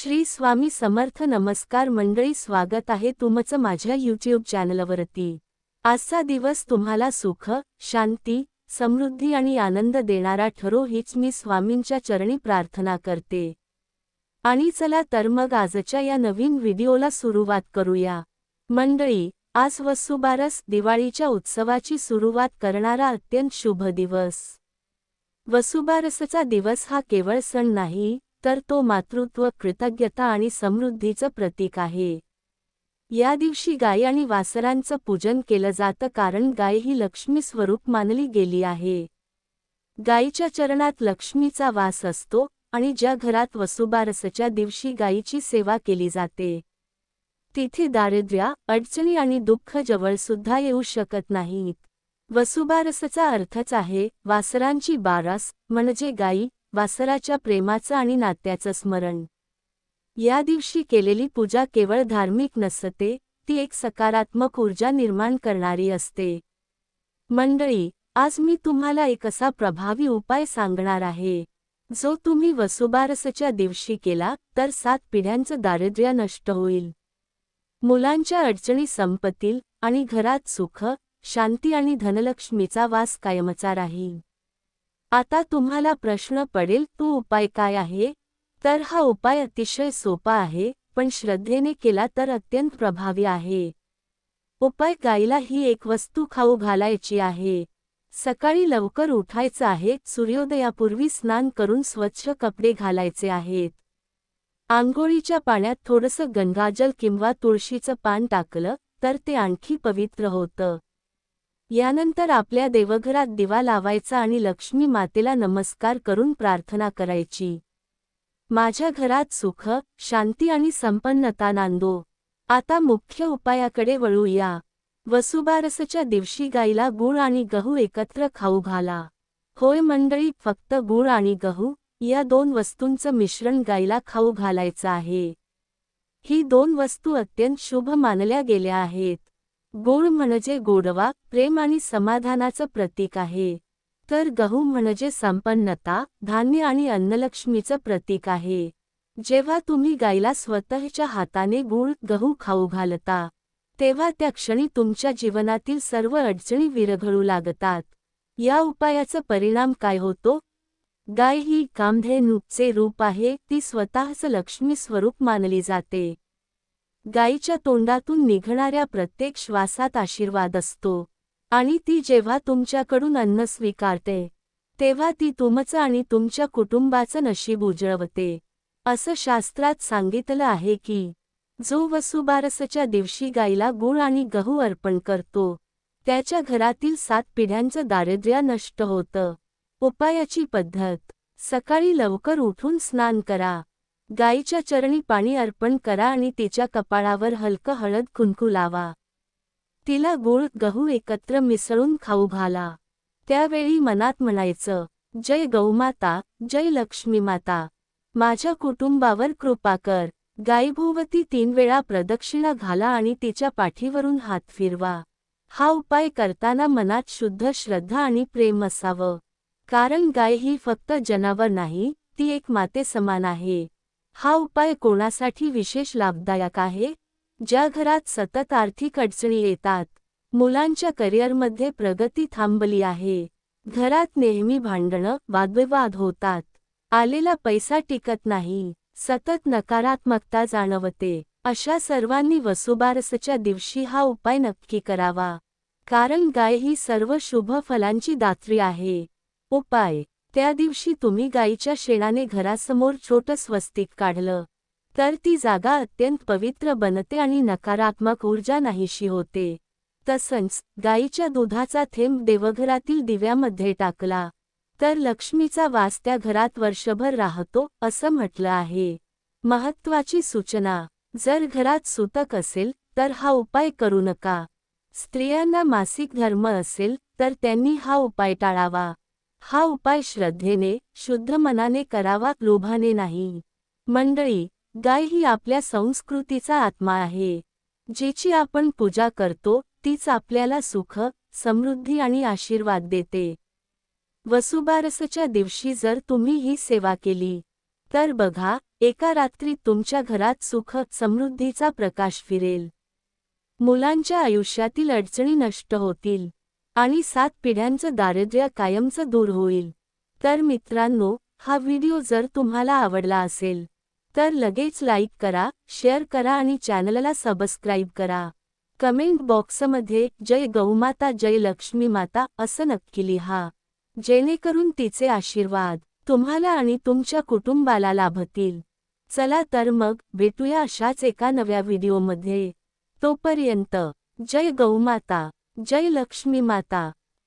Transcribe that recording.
श्री स्वामी समर्थ नमस्कार मंडळी स्वागत आहे तुमचं माझ्या यूट्यूब चॅनलवरती आजचा दिवस तुम्हाला सुख शांती समृद्धी आणि आनंद देणारा ठरो हीच मी स्वामींच्या चरणी प्रार्थना करते. आणि चला तर मग आजच्या या नवीन व्हिडिओला सुरुवात करूया. मंडळी आज वसुबारस दिवाळीच्या उत्सवाची सुरुवात करणारा अत्यंत शुभ दिवस. वसुबारसचा दिवस हा केवळ सण नाही तर तो मातृत्व कृतज्ञता आणि समृद्धीचं प्रतीक आहे. या दिवशी गाय आणि वासरांचं पूजन केलं जातं कारण गाय ही लक्ष्मी स्वरूप मानली गेली आहे. गायीच्या चरणात लक्ष्मीचा वास असतो आणि ज्या घरात वसुबारसच्या दिवशी गायीची सेवा केली जाते. तिथे दारिद्र्य अडचणी आणि दुःख जवळसुद्धा येऊ शकत नाहीत. वसुबारसचा अर्थच आहे वासरांची बारस म्हणजे गायी वासराच्या प्रेमाचं आणि नात्याचं स्मरण. या दिवशी केलेली पूजा केवळ धार्मिक नसते ती एक सकारात्मक ऊर्जा निर्माण करणारी असते. मंडळी आज मी तुम्हाला एक असा प्रभावी उपाय सांगणार आहे. जो तुम्ही वसुबारसच्या दिवशी केला तर सात पिढ्यांचं दारिद्र्य नष्ट होईल. मुलांच्या अडचणी संपतील आणि घरात सुख शांती आणि धनलक्ष्मीचा वास कायमचा राहील. आता तुम्हाला प्रश्न पडेल तो उपाय काय आहे? तर हा उपाय अतिशय सोपा आहे पण श्रद्धेने केला तर अत्यंत प्रभावी आहे. उपाय गायला ही एक वस्तू खाऊ घालायची आहे. सकाळी लवकर उठायचं आहे सूर्योदयापूर्वी स्नान करून स्वच्छ कपडे घालायचे आहेत. आंघोळीच्या पाण्यात थोडंसं गंगाजल किंवा तुळशीचं पान टाकलं तर ते आणखी पवित्र होतं. यानंतर आपल्या देवघरात दिवा लावायचा आणि लक्ष्मी मातेला नमस्कार करून प्रार्थना करायची. माझ्या घरात सुख शांती आणि संपन्नता नांदो. आता मुख्य उपायाकडे वळूया वसुबारसच्या दिवशी गाईला गुळ आणि गहू एकत्र खाऊ घाला. होय मंडळी फक्त गुळ आणि गहू या दोन वस्तूंचं मिश्रण गाईला खाऊ घालायचं आहे. ही दोन वस्तू अत्यंत शुभ मानल्या गेल्या आहेत. गोड म्हणजे गोडवा प्रेम आणि समाधानाचं प्रतीक आहे. तर गहू म्हणजे संपन्नता धान्य आणि अन्नलक्ष्मीचं प्रतीक आहे. जेव्हा तुम्ही गायला स्वतःच्या हाताने गुळ गहू खाऊ घालता तेव्हा त्या क्षणी तुमच्या जीवनातील सर्व अडचणी विरघळू लागतात. या उपायाचा परिणाम काय होतो? गाय ही कामधेनूचे रूप आहे ती स्वतःच लक्ष्मी स्वरूप मानली जाते. गायीच्या तोंडातून निघणाऱ्या प्रत्येक श्वासात आशीर्वाद असतो. आणि ती जेव्हा तुमच्याकडून अन्न स्वीकारते तेव्हा ती तुमचं आणि तुमच्या कुटुंबाचं नशीब उजळवते. असं शास्त्रात सांगितलं आहे की जो वसुबारसच्या दिवशी गायीला गुळ आणि गहू अर्पण करतो त्याच्या घरातील सात पिढ्यांचं दारिद्र्य नष्ट होतं. उपायाची पद्धत सकाळी लवकर उठून स्नान करा. गायीच्या चरणी पाणी अर्पण करा आणि तिच्या कपाळावर हलकं हळद कुंकू लावा. तिला गुळ गहू एकत्र मिसळून खाऊ घाला. त्यावेळी मनात म्हणायचं जय गौमाता जय लक्ष्मी माता. माझ्या कुटुंबावर कृपा कर. गायभोवती तीन वेळा प्रदक्षिणा घाला आणि तिच्या पाठीवरून हात फिरवा. हा उपाय करताना मनात शुद्ध श्रद्धा आणि प्रेम असावं. कारण गाय ही फक्त जनावर नाही ती एक माते समान आहे. हा उपाय कोणासाठी विशेष लाभदायक आहे? ज्या घरात सतत आर्थिक अडचणी येतात मुलांच्या करिअरमध्ये प्रगती थांबली आहे. घरात नेहमी भांडणं वादविवाद होतात. आलेला पैसा टिकत नाही सतत नकारात्मकता जाणवते. अशा सर्वांनी वसुबारसच्या दिवशी हा उपाय नक्की करावा. कारण गाय ही सर्व शुभ फलांची दात्री आहे. उपाय त्या दिवशी तुम्ही गायीच्या शेणाने घरासमोर छोटं स्वस्तिक काढलं. तर ती जागा अत्यंत पवित्र बनते आणि नकारात्मक ऊर्जा नाहीशी होते. तसंच गायीच्या दुधाचा थेंब देवघरातील दिव्यामध्ये टाकला. तर लक्ष्मीचा वास त्या घरात वर्षभर राहतो असं म्हटलं आहे. महत्वाची सूचना. जर घरात सुतक असेल तर हा उपाय करू नका. स्त्रियांना मासिक धर्म असेल तर त्यांनी हा उपाय टाळावा. हा उपाय श्रद्धेने शुद्ध मनाने करावा लोभाने नाही. मंडळी गाय ही आपल्या संस्कृतीचा आत्मा आहे. जिची आपण पूजा करतो तीच आपल्याला सुख समृद्धी आणि आशीर्वाद देते. वसुबारसच्या दिवशी जर तुम्ही ही सेवा केली तर बघा एका रात्री तुमच्या घरात सुख समृद्धीचा प्रकाश फिरेल. मुलांच्या आयुष्यातील अडचणी नष्ट होतील. आणि सात पिढ्यांचं दारिद्र्य कायमचं दूर होईल. तर मित्रांनो हा व्हिडिओ जर तुम्हाला आवडला असेल तर लगेच लाईक करा शेअर करा आणि चॅनलला सबस्क्राईब करा. कमेंट बॉक्समध्ये जय गौमाता जय लक्ष्मी माता असं नक्की लिहा. जेणेकरून तिचे आशीर्वाद तुम्हाला आणि तुमच्या कुटुंबाला लाभतील. चला तर मग भेटूया अशाच एका नव्या व्हिडिओमध्ये. तोपर्यंत जय गौमाता जय लक्ष्मी माता.